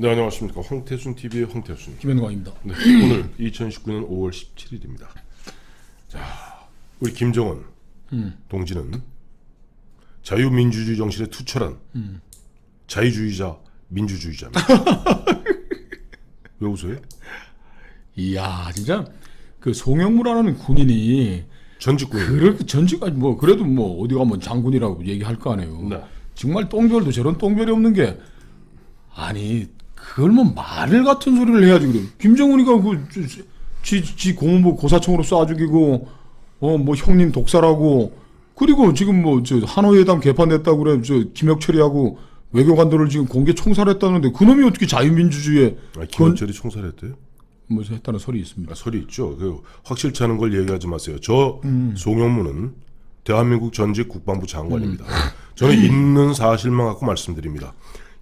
네 안녕하십니까 황태순 TV의 황태순입니다. 김현광입니다. 네, 오늘 2019년 5월 17일입니다. 자 우리 김정은 동지는 자유민주주의 정신에 투철한 자유주의자 민주주의자입니다. 왜 웃어요? 이야 진짜 그 송영무라는 군인이 전직군. 그렇게 전직까지 뭐 그래도 뭐 어디 가면 장군이라고 얘기할 거 아니에요. 네. 정말 똥별도 저런 똥별이 없는 게 아니 그걸 뭐 말을 같은 소리를 해야지 그래. 김정은이가 그지 지 고문부 고사총으로 쏴 죽이고 어 뭐 형님 독살하고 그리고 지금 뭐저 하노이회담 개판됐다고 그래 저 김혁철이하고 외교관들을 지금 공개 총살했다는데 그놈이 어떻게 자유민주주의에 아, 김원철이 총살했대요? 뭐 했다는 설이 있습니다. 아, 설이 있죠. 그 확실치 않은 걸 얘기하지 마세요. 저 송영무는 대한민국 전직 국방부 장관입니다. 저는 있는 사실만 갖고 말씀드립니다.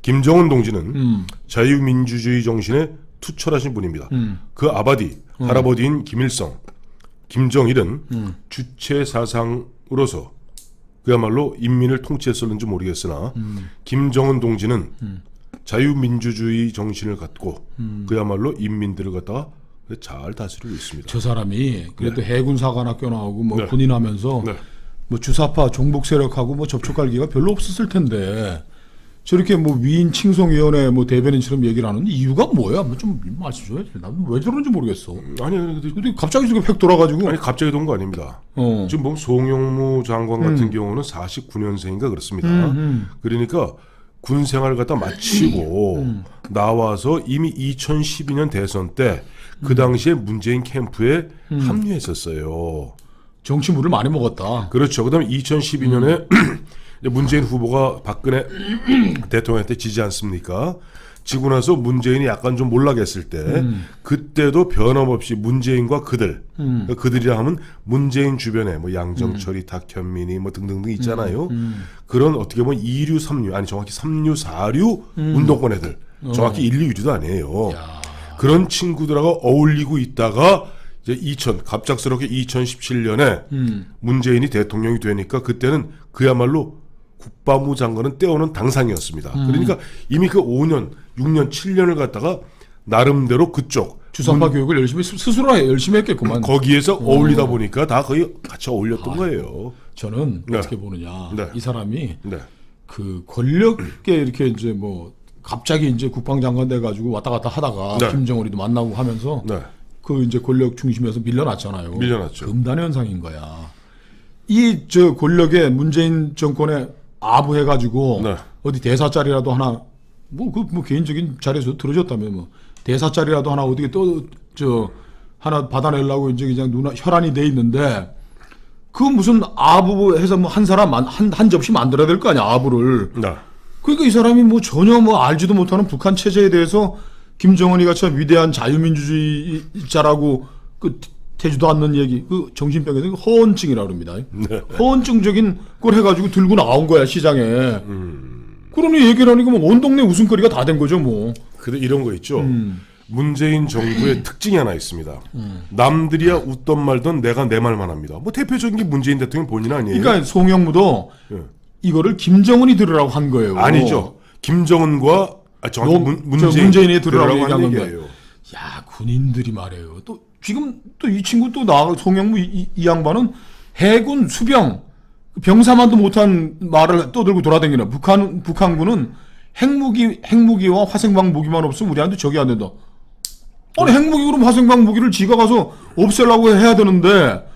김정은 동지는 자유민주주의 정신에 투철하신 분입니다. 그 아바디 할아버지인 김일성, 김정일은 주체 사상으로서 그야말로 인민을 통치했었는지 모르겠으나 김정은 동지는 자유민주주의 정신을 갖고 그야말로 인민들을 갖다가 잘 다스리고 있습니다. 저 사람이 그래도 해군 사관학교 나오고 뭐 네. 군인하면서 네. 뭐 주사파 종북 세력하고 뭐 접촉할 기회가 별로 없었을 텐데 저렇게 뭐 위인 칭송위원회 뭐 대변인처럼 얘기를 하는 이유가 뭐야? 뭐 좀 말씀 좀 해줘. 나는 왜 저런지 모르겠어. 아니, 근데- 근데 갑자기 저게 팩 돌아가지고 아니 갑자기 돈 거 아닙니다. 어. 지금 보면 송영무 장관 같은 경우는 49년생인가 그렇습니다. 그러니까 군 생활을 갖다 마치고 나와서 이미 2012년 대선 때 그 당시에 문재인 캠프에 합류했었어요. 정치물을 많이 먹었다. 그렇죠. 그 다음에 2012년에 문재인 후보가 박근혜 대통령한테 지지 않습니까? 지고 나서 문재인이 약간 좀 몰락했을 때 그때도 변함없이 문재인과 그들 그러니까 그들이라 하면 문재인 주변에 뭐 양정철이 탁현민이 뭐 등등등 있잖아요. 그런 어떻게 보면 2류, 3류 아니 정확히 3류, 4류 운동권 애들. 정확히 1, 2, 2류도 아니에요. 야. 그런 친구들하고 어울리고 있다가 이제 2000 갑작스럽게 2017년에 문재인이 대통령이 되니까 그때는 그야말로 국방부 장관은 떼어놓은 당상이었습니다. 그러니까 이미 그 5년, 6년, 7년을 갖다가 나름대로 그쪽 주사파 교육을 열심히 스- 스스로 열심히 했겠구만. 거기에서 어울리다 보니까 다 거의 같이 어울렸던 거예요. 저는 네. 어떻게 보느냐. 네. 이 사람이 네. 그 권력계 이렇게 이제 뭐 갑자기 이제 국방장관 돼 가지고 왔다 갔다 하다가 네. 김정은이도 만나고 하면서 네. 그 이제 권력 중심에서 밀려났잖아요. 밀려났죠. 금단 현상인 거야. 이 저 권력에 문재인 정권에 아부해가지고 네. 어디 대사 자리라도 하나 뭐 그 뭐 개인적인 자리에서 들어줬다면 뭐 대사 자리라도 하나 어떻게 또 저 하나 받아내려고 이제 그냥 누나 혈안이 돼 있는데 그 무슨 아부 해서 뭐 한 사람 한한 한 접시 만들어야 될 거 아니야 아부를 네. 그러니까 이 사람이 뭐 전혀 뭐 알지도 못하는 북한 체제에 대해서 김정은이 같이 위대한 자유민주주의자라고 그 되지도 않는 얘기 그 정신병에서 허언증이라 그럽니다. 허언증적인 걸 해가지고 들고 나온 거야 시장에. 그러니 얘기를 하니까 뭐 온 동네 웃음거리가 다 된 거죠 뭐. 근데 이런 거 있죠. 문재인 정부의 특징이 하나 있습니다. 남들이야 웃던 말던 내가 내 말만 합니다. 뭐 대표적인 게 문재인 대통령 본인 아니에요? 그러니까 송영무도 예. 이거를 김정은이 들으라고 한 거예요. 아니죠. 김정은과 아, 정확히 노- 문, 저 문재인 문재인이 들으라고 하는 얘기한 건데. 얘기예요. 야 군인들이 말해요. 또 지금 또 이 친구 또 나 송영무 이, 이- 이 양반은 해군 수병 병사만도 못한 말을 떠들고 돌아다니는 북한 북한군은 핵무기 핵무기와 화생방 무기만 없으면 우리한테 적이 안 된다. 아니 핵무기 그럼 화생방 무기를 지가 가서 없애려고 해야 되는데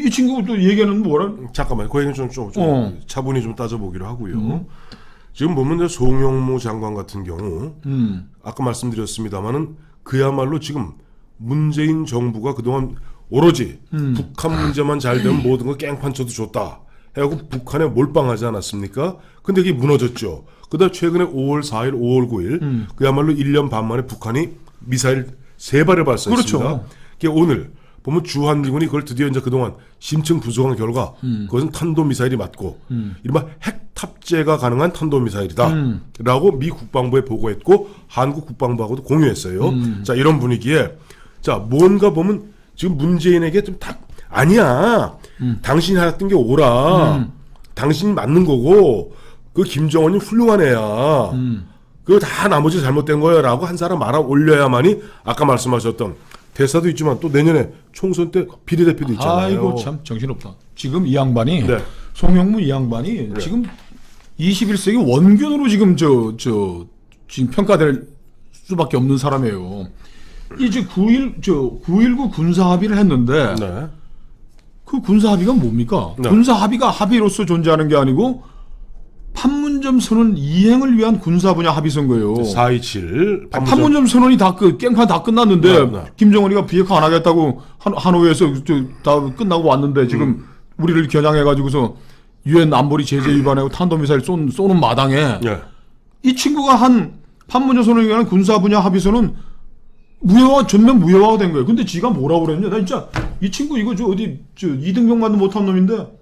이 친구 또 얘기하는 뭐라 잠깐만, 그 얘기는 좀, 좀, 좀 어. 차분히 좀 따져보기로 하고요. 지금 보면 이제 송영무 장관 같은 경우, 음. 아까 말씀드렸습니다만은 그야말로 지금 문재인 정부가 그동안 오로지 음. 북한 문제만 잘 되면 모든 거 깽판 쳐도 좋다. 해갖고 북한에 몰빵하지 않았습니까? 근데 이게 무너졌죠. 그다음 최근에 5월 4일, 5월 9일 음. 그야말로 1년 반 만에 북한이 미사일 세 발을 발사했습니다. 그렇죠. 그게 오늘 보면 주한미군이 그걸 드디어 이제 그동안 심층 부정한 결과 음. 그것은 탄도 미사일이 맞고 이른바 핵 탑재가 가능한 탄도 미사일이다. 음. 라고 미 국방부에 보고했고 한국 국방부하고도 공유했어요. 음. 자 이런 분위기에 자 뭔가 보면 지금 문재인에게 좀 다 아니야. 음. 당신이 했던 게 옳아. 당신이 맞는 거고 그 김정은이 훌륭한 애야. 음. 그거 다 나머지 잘못된 거야 라고 한 사람 말아 올려야만이 아까 말씀하셨던 대사도 있지만 또 내년에 총선 때 비례대표도 있잖아요. 아이고 참 정신없다. 지금 이 양반이 네. 송영무 이 양반이 지금 21세기 원균으로 지금 저 저 지금 평가될 수밖에 없는 사람이에요. 이제 9.1저9.19 군사 합의를 했는데 네. 그 군사 합의가 뭡니까? 네. 군사 합의가 합의로서 존재하는 게 아니고 판문점 선언 이행을 위한 군사 분야 합의서인 거예요. 427 아니, 판문점 선언이 다그 깽판 다 끝났는데 네, 네. 김정은이가 비핵화 안 하겠다고 한, 하노이에서 저, 다 끝나고 왔는데 지금 음. 우리를 겨냥해 가지고서 유엔 안보리 제재 위반하고 탄도미사일 쏜, 쏘는 마당에 네. 이 친구가 한 판문점 선언에 의한 군사 분야 합의서는 무효화 전면 무효화가 된 거예요. 근데 지가 뭐라고 그랬냐? 나 진짜 이 친구 이거 저 어디 저 이등병만도 못한 놈인데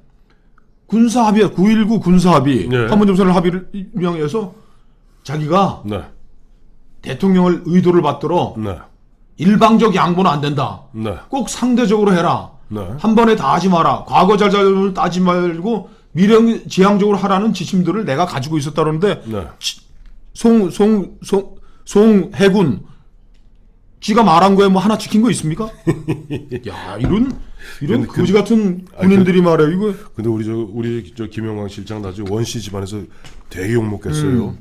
군사 합의 9.19 군사 합의 네. 판문점 선언 합의를 명해서 자기가 네. 대통령을 의도를 받들어 네. 일방적 양보는 안 된다. 네. 꼭 상대적으로 해라. 네. 한 번에 다 하지 마라. 과거 잘잘을 따지 말고 미래 지향적으로 하라는 지침들을 내가 가지고 있었다는데 네. 송, 송, 송, 송 해군 지가 말한 거에 뭐 하나 지킨 거 있습니까? 야 이런 이런 근데 그- 거지 같은 군인들이 말해 이거 근데 우리 저 우리 저 김영광 실장 나중에 원씨 집안에서 되게 욕 먹겠어요.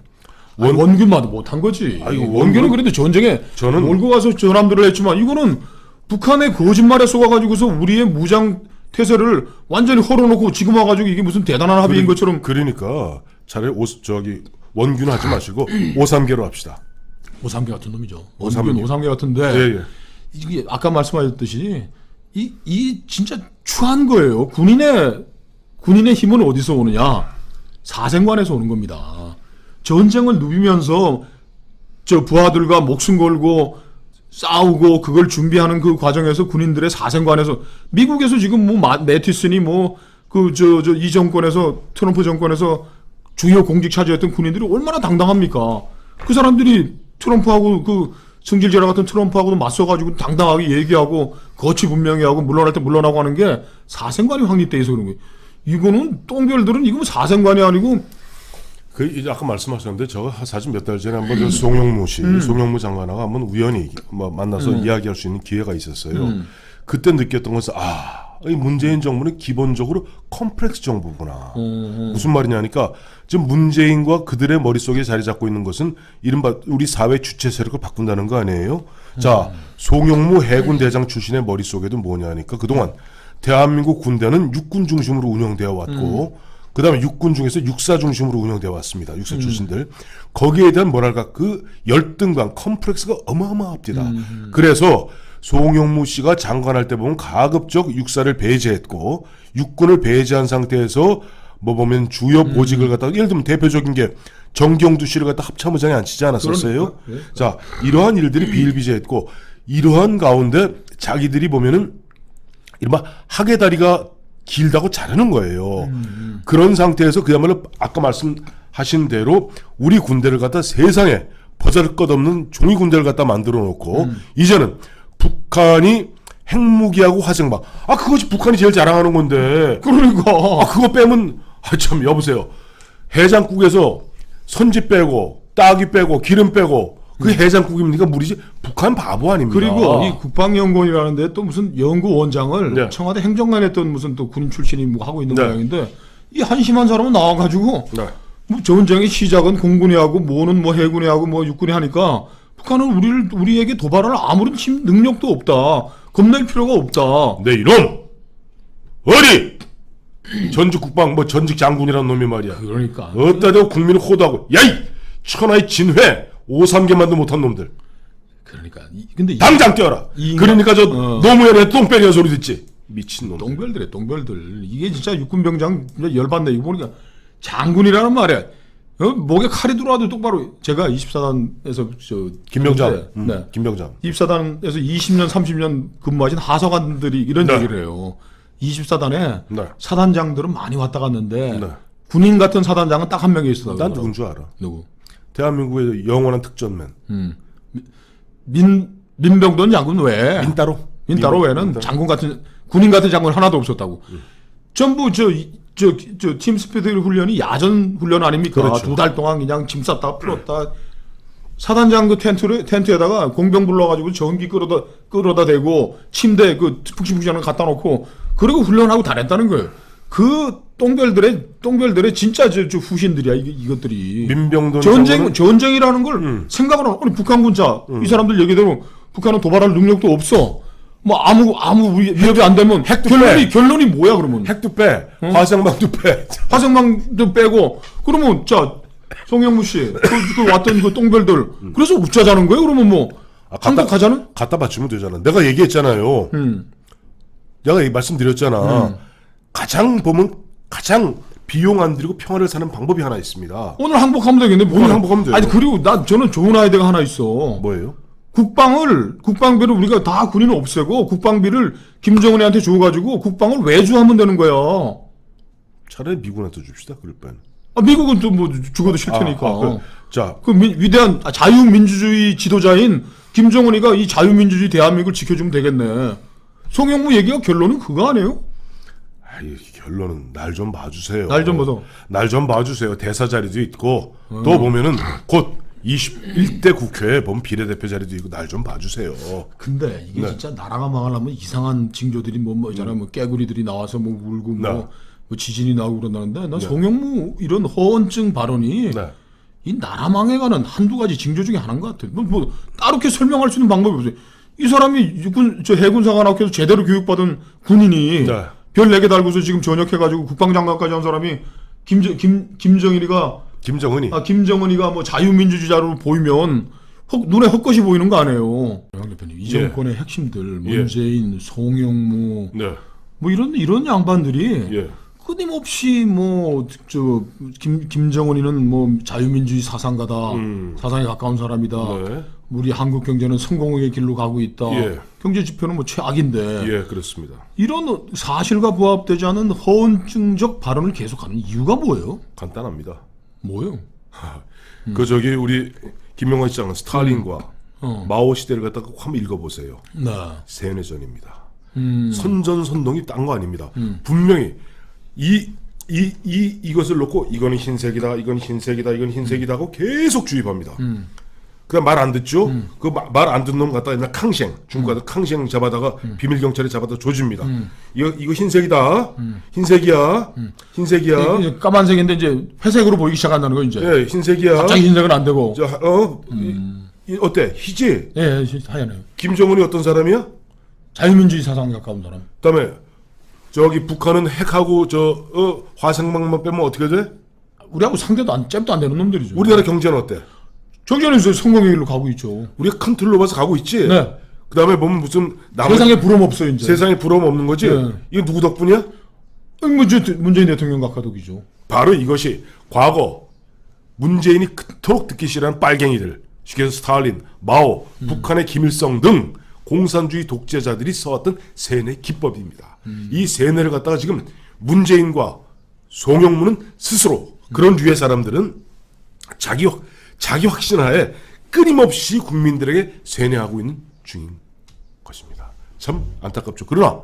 아니, 원균만 못한 거지. 아이고, 원균은 원균- 그래도 전쟁에 저는- 몰고 가서 전함들을 했지만 이거는 북한의 거짓말에 속아가지고서 우리의 무장 태세를 완전히 헐어놓고 지금 와가지고 이게 무슨 대단한 합의인 것처럼 그러니까 차라리 오, 저기 원균 하지 마시고 오삼계로 합시다. 오삼계 같은 놈이죠. 오삼계. 오삼계 같은데 예, 예. 이게 아까 말씀하셨듯이 이, 이 진짜 추한 거예요. 군인의 군인의 힘은 어디서 오느냐? 사생관에서 오는 겁니다. 전쟁을 누비면서 저 부하들과 목숨 걸고 싸우고 그걸 준비하는 그 과정에서 군인들의 사생관에서 미국에서 지금 뭐 마- 매티슨이 뭐 그 저 저 이 정권에서 트럼프 정권에서 주요 공직 차지했던 군인들이 얼마나 당당합니까? 그 사람들이 트럼프하고 그 승질제라 같은 트럼프하고도 맞서가지고 당당하게 얘기하고 거치 분명히 하고 물러날 때 물러나고 하는 게 사생관이 확립돼 있어 그런 거예요. 이거는 똥별들은 이거 뭐 사생관이 아니고 그 이제 아까 말씀하셨는데 저 사실 몇 달 전에 한번 저 송영무 씨, 송영무 장관하고 한번 우연히 뭐 만나서 이야기할 수 있는 기회가 있었어요. 그때 느꼈던 것은 아, 이 문재인 정부는 기본적으로 컴플렉스 정부구나. 무슨 말이냐니까 지금 문재인과 그들의 머릿속에 자리 잡고 있는 것은 이른바 우리 사회 주체 세력을 바꾼다는 거 아니에요? 자, 송영무 해군 대장 출신의 머릿속에도 뭐냐니까 그동안 대한민국 군대는 육군 중심으로 운영되어 왔고 그다음에 육군 중에서 육사 중심으로 운영되어 왔습니다. 육사 출신들 거기에 대한 뭐랄까 그 열등감 컴플렉스가 어마어마합니다. 그래서 송영무 씨가 장관할 때 보면 가급적 육사를 배제했고 육군을 배제한 상태에서 뭐 보면 주요 보직을 갖다 가 예를 들면 대표적인 게 정경두 씨를 갖다 합참의장에 앉히지 않았었어요. 그러니까, 자 이러한 일들이 비일비재했고 이러한 가운데 자기들이 보면은 이른바 학의 다리가 길다고 자르는 거예요. 그런 상태에서 그야말로 아까 말씀하신 대로 우리 군대를 갖다 세상에 버잘것없는 종이 군대를 갖다 만들어 놓고 이제는 북한이 핵무기하고 화생방 아 그것이 북한이 제일 자랑하는 건데 그러니까 아 그거 빼면 아 참 여보세요 해장국에서 선지 빼고 따기 빼고 기름 빼고 그 해장국입니까 물이지 북한 바보 아닙니까? 그리고 이 국방연구원이라는데 또 무슨 연구원장을 네. 청와대 행정관에 했던 무슨 또 군인 출신이 뭐 하고 있는 네. 모양인데 이 한심한 사람은 나와가지고 네. 뭐 전쟁의 시작은 공군이 하고 뭐는 뭐 해군이 하고 뭐 육군이 하니까 북한은 우리를 우리에게 도발할 아무런 힘 능력도 없다. 겁낼 필요가 없다. 내 이놈! 어디 전직 국방 뭐 전직 장군이라는 놈이 말이야. 그러니까. 어디다 대고 국민을 호도하고. 야이! 천하의 진회! 오삼개만도 못한 놈들. 그러니까. 이- 근데 이 당장 뛰어라. 이 그러니까 저 어. 노무현의 똥배리는 소리 듣지. 미친 놈 똥별들에 똥별들. 이게 진짜 육군병장 진짜 열받네. 이거 보니까 장군이라는 말이야. 어? 목에 칼이 들어와도 똑바로 제가 24단에서 저 김병장. 그때, 음, 네. 김병장. 24단에서 20년 30년 근무하신 하사관들이 이런 네. 얘기를 해요. 24단에 네. 사단장들은 많이 왔다 갔는데 네. 군인 같은 사단장은 딱 한 명이 있어 난 누군 줄 알아. 누구? 대한민국의 영원한 특전맨. 민 민병돈 장군 외에. 민따로. 민따로 외에는 장군 같은 군인 같은 장군 하나도 없었다고. 전부 저 저 저 팀 스피드 훈련이 야전 훈련 아닙니까? 그렇죠. 두달 동안 그냥 짐 쌌다 풀었다 사단장 그 텐트를 텐트에다가 공병 불러가지고 전기 끌어다 끌어다 대고 침대 그 푹신푹신한 거 갖다 놓고 그리고 훈련하고 다녔다는 거예요. 그 똥별들의 똥별들의 진짜 저, 저 후신들이야 이, 이것들이. 민병돈 전쟁 장군은 전쟁이라는 걸 생각을 안 아니 북한군 자이 사람들 얘기대로 북한은 도발할 능력도 없어. 뭐 아무 아무 위- 위협이 안 되면 핵도 결론이 빼. 결론이 뭐야 그러면 핵도 빼, 화성방도 빼. 화성망도 빼고 그러면 자 송영무 씨, 그, 그 왔던 그 똥별들 그래서 웃자자는 거예요? 그러면 뭐 아, 한국 가자는? 갖다 바치면 되잖아. 내가 얘기했잖아요. 음. 내가 이 말씀드렸잖아. 가장 보면 가장 비용 안 들이고 평화를 사는 방법이 하나 있습니다. 오늘 항복하면 되겠네. 뭐 오늘 항복하면 돼요. 아니 그리고 나 저는 좋은 아이디어가 하나 있어. 뭐예요? 국방을 국방비를 우리가 다 군인을 없애고 국방비를 김정은이한테 줘가지고 국방을 외주하면 되는 거야. 차라리 미군한테 줍시다. 그럴 바엔. 아, 미국은 또 뭐 죽어도 싫다니까. 아, 아, 그, 자, 그 미- 위대한 아, 자유민주주의 지도자인 김정은이가 이 자유민주주의 대한민국을 지켜주면 되겠네. 송영무 얘기가 결론은 그거 아니에요? 아, 이 결론은 날 좀 봐주세요. 날 좀 봐서. 날 좀 봐주세요. 대사 자리도 있고 또 보면은 곧 21대 국회에 보면 비례대표 자리도 있고 날 좀 봐주세요. 근데 이게 네. 진짜 나라가 망하려면 이상한 징조들이 뭐, 뭐 있잖아요. 뭐 깨구리들이 나와서 뭐 울고 뭐, 네. 뭐 지진이 나고 그런다는데 나 송영무 이런 허언증 발언이 네. 이 나라 망해가는 한두 가지 징조 중에 하나인 것 같아요. 뭐, 뭐 따로 이렇게 설명할 수 있는 방법이 없어요. 이 사람이 육군 저 해군사관 학교에서 제대로 교육받은 군인이 네. 별네 개 달고서 지금 전역해가지고 국방장관까지 한 사람이 김정 김 김정일이가 김정은이 아 김정은이가 뭐 자유민주주의자로 보이면 헛, 눈에 헛것이 보이는 거 아니에요. 양 대표님 이 예. 정권의 핵심들 예. 문재인, 송영무 네. 뭐 이런 이런 양반들이 예. 끊임없이 뭐저김 김정은이는 뭐 자유민주주의 사상가다 음. 사상에 가까운 사람이다 네. 우리 한국 경제는 성공의 길로 가고 있다 예. 경제 지표는 뭐 최악인데 예, 그렇습니다. 이런 사실과 부합되지 않은 허언증적 발언을 계속하는 이유가 뭐예요? 간단합니다. 뭐예요? 그 저기 우리 김영환 씨장은 스탈린과 어. 마오 시대를 갖다가 꼭 한번 읽어보세요. 네. 세뇌전입니다. 음. 선전선동이 딴 거 아닙니다. 분명히 이, 이, 이, 이것을 놓고 이거는 흰색이다, 이건 흰색이다, 이건 흰색이다 하고 계속 주입합니다. 음. 그냥 말 안 듣죠? 그 말 안 듣는 놈 갖다가 옛날 캉셴, 중국 가서 캉셴 잡아다가 음. 비밀 경찰에 잡아다 조집니다. 이거, 이거 흰색이다, 흰색이야, 흰색이야, 이제 까만색인데 이제 회색으로 보이기 시작한다는 거 이제. 예, 흰색이야. 갑자기 흰색은 안 되고. 저, 어, 이, 이 어때? 희지? 예, 예, 하얀해요. 김정은이 어떤 사람이야? 자유민주주의 사상에 가까운 사람. 그다음에 저기 북한은 핵하고 저 어, 화성망만 빼면 어떻게 돼? 우리하고 상대도 안, 잽도 안 되는 놈들이죠. 우리나라 경제는 어때? 정전에서 성공의 길로 가고 있죠. 우리가 큰 틀로 봐서 가고 있지. 네. 그 다음에 보면 무슨 남 세상에 부러움 없어요, 이제. 세상에 부러움 없는 거지. 네. 이거 누구 덕분이야? 어, 뭐, 저, 문재인 대통령 각하덕이죠. 바로 이것이 과거 문재인이 그토록 듣기 싫어하는 빨갱이들, 쉽게 해서 스탈린, 마오, 북한의 김일성 등 공산주의 독재자들이 써왔던 세뇌 기법입니다. 이 세뇌를 갖다가 지금 문재인과 송영무는 스스로 그런 류의 사람들은 자기 확- 자기 확신하에 끊임없이 국민들에게 세뇌하고 있는 중인 것입니다. 참 안타깝죠. 그러나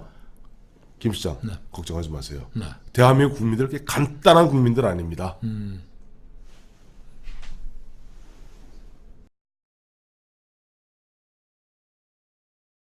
김 시장 걱정하지 마세요. 네. 대한민국 국민들 그렇게 간단한 국민들 아닙니다. 음.